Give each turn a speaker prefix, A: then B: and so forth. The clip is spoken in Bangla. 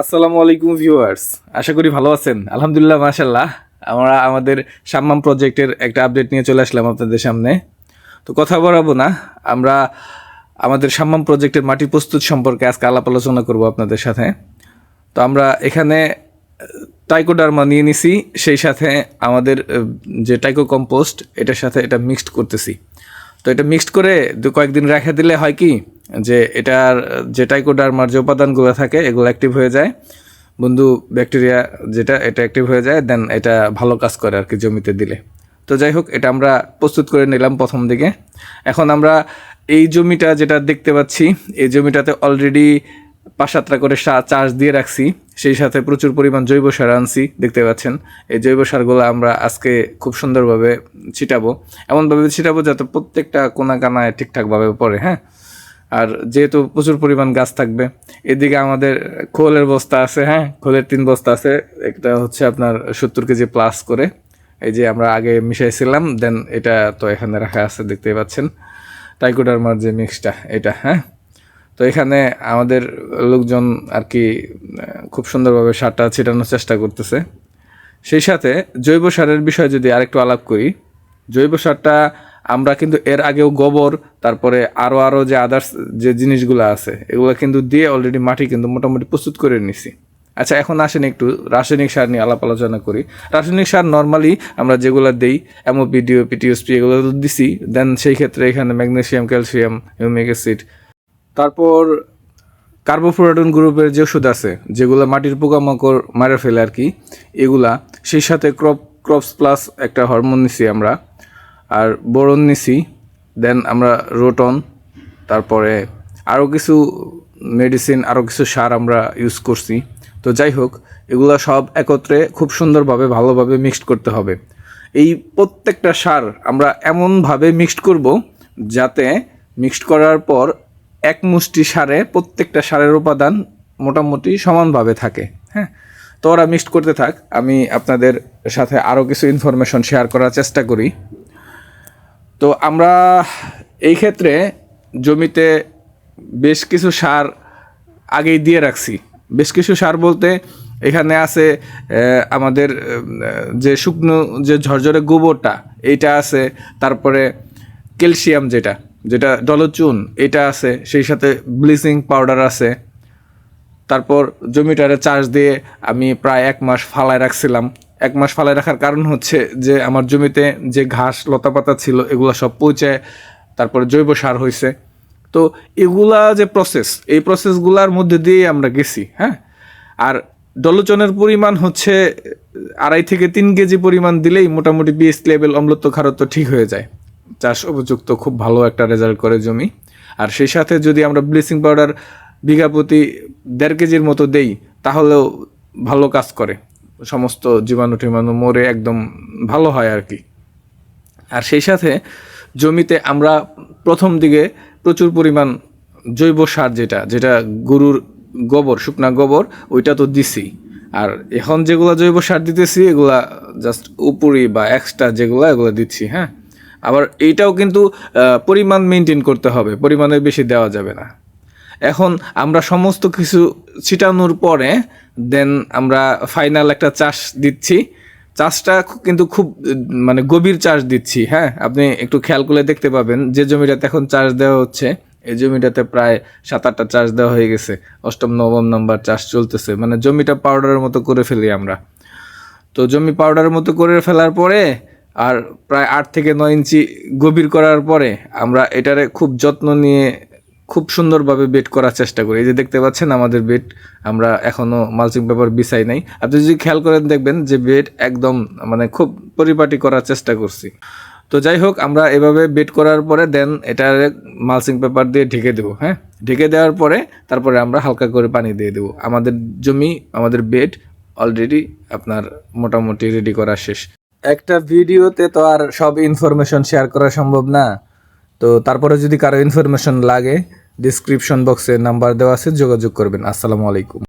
A: আসসালামু আলাইকুম ভিউয়ার্স। আশা করি ভালো আছেন। আলহামদুলিল্লাহ মাশাল্লাহ আমরা আমাদের সাম্মাম প্রজেক্টের একটা আপডেট নিয়ে চলে আসলাম আপনাদের সামনে। তো কথা বলাবো না। আমরা আমাদের সাম্মাম প্রজেক্টের মাটি প্রস্তুত সম্পর্কে আজকে আলাপ আলোচনা করব আপনাদের সাথে। তো আমরা এখানে টাইকোডার্মা নিয়ে নিছি। সেই সাথে আমাদের যে টাইকো কম্পোস্ট এটার সাথে এটা মিক্সড করতেছি। তো এটা মিক্সড করে দু কয়েকদিন রেখে দিলে হয় কি, যে এটার যে টাইকোডার্মার যে উপাদানগুলো থাকে, এগুলো অ্যাক্টিভ হয়ে যায়। বন্ধু ব্যাকটেরিয়া যেটা, এটা অ্যাক্টিভ হয়ে যায় দেন এটা ভালো কাজ করে আর কি জমিতে দিলে। তো যাই হোক, এটা আমরা প্রস্তুত করে নিলাম প্রথম দিকে। এখন আমরা এই জমিটা যেটা দেখতে পাচ্ছি, এই জমিটাতে অলরেডি পাঁচ সাতটা করে চাষ দিয়ে রাখছি, সেই সাথে প্রচুর পরিমাণ জৈব সার আনছি, দেখতে পাচ্ছেন। এই জৈব সারগুলো আমরা আজকে খুব সুন্দরভাবে ছিটাবো। এমনভাবে ছিটাবো যাতে প্রত্যেকটা কোনা কানায় ঠিকঠাকভাবে পড়ে হ্যাঁ? আর যেহেতু প্রচুর পরিমাণ গাছ থাকবে, এদিকে আমাদের খোলের বস্তা আছে হ্যাঁ? খোলের তিন বস্তা আছে, একটা হচ্ছে আপনার সত্তর কেজি প্লাস করে। এই যে আমরা আগে মিশাইছিলাম, দেন এটা তো এখানে রাখা আছে, দেখতেই পাচ্ছেন। টাইকোডারমার যে মিক্সটা এটা হ্যাঁ? তো এখানে আমাদের লোকজন আর কি খুব সুন্দরভাবে সারটা ছিটানোর চেষ্টা করতেছে। সেই সাথে জৈব সারের বিষয়ে যদি আরেকটু আলাপ করি, জৈব সারটা আমরা কিন্তু এর আগেও গোবর, তারপরে আরও আরও যে আদার্স যে জিনিসগুলো আছে, এগুলো কিন্তু দিয়ে অলরেডি মাটি কিন্তু মোটামুটি প্রস্তুত করে নিছি। আচ্ছা এখন আসেন একটু রাসায়নিক সার নিয়ে আলাপ আলোচনা করি। রাসায়নিক সার নর্মালি আমরা যেগুলো দেই এমওপিডিও পিটিওসপি এগুলো তো দিছি দেন সেই ক্ষেত্রে এখানে ম্যাগনেসিয়াম ক্যালসিয়াম হিউমিক অ্যাসিড তারপর কার্বোফ্লোরাডন গ্রুপের যে ওষুধ আছে, যেগুলো মাটির পোকামাকড় মারে ফেলে আর কি, এগুলা, সেই সাথে ক্রপ, ক্রপস প্লাস একটা হরমোন নিছি আমরা, আর বোরন নিছি, দেন আমরা রোটন, তারপরে আরও কিছু মেডিসিন আরও কিছু সার আমরা ইউজ করছি। তো যাই হোক, এগুলা সব একত্রে খুব সুন্দরভাবে, ভালোভাবে মিক্সড করতে হবে। এই প্রত্যেকটা সার আমরা এমনভাবে মিক্সড করব যাতে মিক্সড করার পর এক মুষ্টি সারে, প্রত্যেকটা সারের উপাদান মোটামুটি সমানভাবে থাকে। হ্যাঁ? তো ওরা মিক্সড করতে থাক। আমি আপনাদের সাথে আরও কিছু ইনফরমেশন শেয়ার করার চেষ্টা করি। তো আমরা এই ক্ষেত্রে জমিতে বেশ কিছু সার আগেই দিয়ে রাখছি। বেশ কিছু সার বলতে এখানে আছে আমাদের যে শুকনো যে ঝরঝরে গোবরটা, এইটা আছে, তারপরে ক্যালসিয়াম যেটা। যেটা ডলচুন এটা আছে, সেই সাথে ব্লিচিং পাউডার আছে। তারপর জমিটারে চার্জ দিয়ে আমি প্রায় এক মাস ফালায় রাখছিলাম। এক মাস ফালায় রাখার কারণ হচ্ছে যে আমার জমিতে যে ঘাস, লতাপাতা ছিল, এগুলো সব পৌঁছে তারপরে জৈব সার হয়েছে তো এগুলা যে প্রসেস এই প্রসেসগুলার মধ্যে দিয়ে আমরা গেছি হ্যাঁ? আর ডলোচনের পরিমাণ হচ্ছে আড়াই থেকে তিন কেজি পরিমাণ দিলেই মোটামুটি বিএস লেভেল অম্লত্ব খারত্ব ঠিক হয়ে যায়। চাষ উপযুক্ত খুব ভালো একটা রেজাল্ট করে জমি। আর সেই সাথে যদি আমরা ব্লিচিং পাউডার বিঘা প্রতি দেড় কেজির মতো দেই, তাহলেও ভালো কাজ করে। সমস্ত জীবাণু টিবাণু মরে একদম ভালো হয় আর কি। আর সেই সাথে জমিতে আমরা প্রথম দিকে প্রচুর পরিমাণ জৈব সার যেটা যেটা গরুর গোবর, শুকনা গোবর, ওইটা তো দিছি। আর এখন যেগুলো জৈব সার দিতেছি, এগুলা জাস্ট উপরি বা এক্সট্রা যেগুলো, এগুলো দিচ্ছি হ্যাঁ? আবার এইটাও কিন্তু পরিমাণ মেনটেন করতে হবে, পরিমাণের বেশি দেওয়া যাবে না। এখন আমরা সমস্ত কিছু ছিটানোর পরে দেন আমরা ফাইনাল একটা চাষ দিচ্ছি। চাষটা কিন্তু খুব মানে গভীর চাষ দিচ্ছি হ্যাঁ? আপনি একটু খেয়াল করে দেখতে পাবেন, যে জমিটাতে এখন চাষ দেওয়া হচ্ছে, এই জমিটাতে প্রায় সাত আটটা চাষ দেওয়া হয়ে গেছে। অষ্টম, নবম নম্বর চাষ চলতেছে। মানে জমিটা পাউডারের মতো করে ফেলি আমরা। তো জমি পাউডারের মতো করে ফেলার পরে আর প্রায় আট থেকে নয় ইঞ্চি গভীর করার পরে আমরা এটারে খুব যত্ন নিয়ে খুব সুন্দরভাবে বেড করার চেষ্টা করি। এই যে দেখতে পাচ্ছেন আমাদের বেড, আমরা এখনও মালচিং পেপার বিছাই নাই। আপনি যদি খেয়াল করেন, দেখবেন যে বেড একদম মানে খুব পরিপাটি করার চেষ্টা করছি। তো যাই হোক, আমরা এভাবে বেড করার পরে দেন এটা মালচিং পেপার দিয়ে ঢেকে দেবো হ্যাঁ? ঢেকে দেওয়ার পরে তারপরে আমরা হালকা করে পানি দিয়ে দেবো। আমাদের জমি, আমাদের বেড অলরেডি আপনার মোটামুটি রেডি করা শেষ। একটা ভিডিওতে তো আর সব ইনফরমেশন শেয়ার করা সম্ভব না। তো তারপরে যদি কারও ইনফরমেশন লাগে ডিসক্রিপশন বক্সে নাম্বার দেওয়া আছে, যোগাযোগ করবেন। আসসালামু আলাইকুম।